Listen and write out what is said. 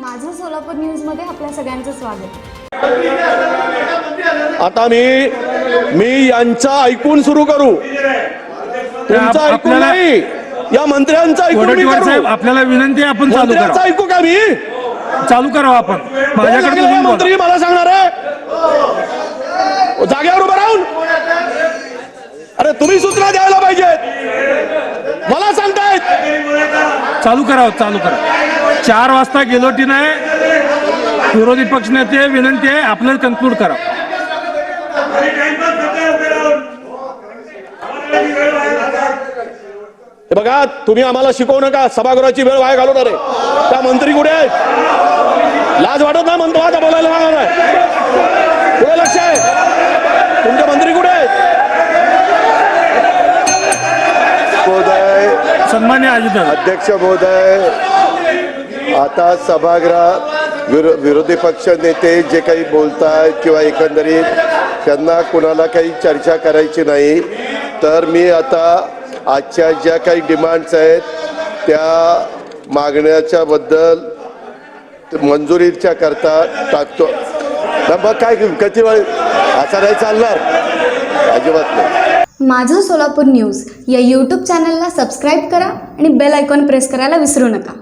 सोलापूर न्यूजमध्ये आपल्या सगळ्यांचं स्वागत. आता मी मी यांचा ऐकून सुरू करू. तुमचं ऐकून नाही. या मंत्र्यांचं ऐकून आपल्याला विनंती आहे आपण चालू मंत्र्यांचं करा ऐकू का मी? चालू करावं आपण. माझ्याकडे. मंत्री मला सांगणार आहे. जागेवर उभं राहून. अरे तुम्ही सूचना द्यायला पाहिजेत. मला सांगतायत. चालू करावं चालू करा चार वाजता गेलोटी नाही विरोधी पक्ष नेते विनंती आहे आपल्याला कन्क्लूड करा. हे बघा तुम्ही आम्हाला शिकवू नका सभागृहाची वेळ वाया घालवणार आहे. त्या मंत्री कुठे आहेत? लाज वाटत नाही म्हणतो आता बोलायला लागणार आहे. कुठे लक्ष आहे. तुमचे मंत्री कुठे आहेत? सन्मान्य अध्यक्ष महोदय. आता सभागृह विरो विरोधी पक्ष नेते जे काही बोलत आहेत किंवा एकंदरीत त्यांना कुणाला काही चर्चा करायची नाही तर मी आता आजच्या ज्या काही डिमांड्स आहेत त्या मागण्याच्या बद्दल मंजुरीच्या करता टाकतो. ना मग काय किती वेळ असा नाही चालणार? अजिबात नाही. माझं सोलापूर न्यूज या यूट्यूब चॅनलला सबस्क्राईब करा आणि बेल आयकॉन प्रेस करायला विसरू नका.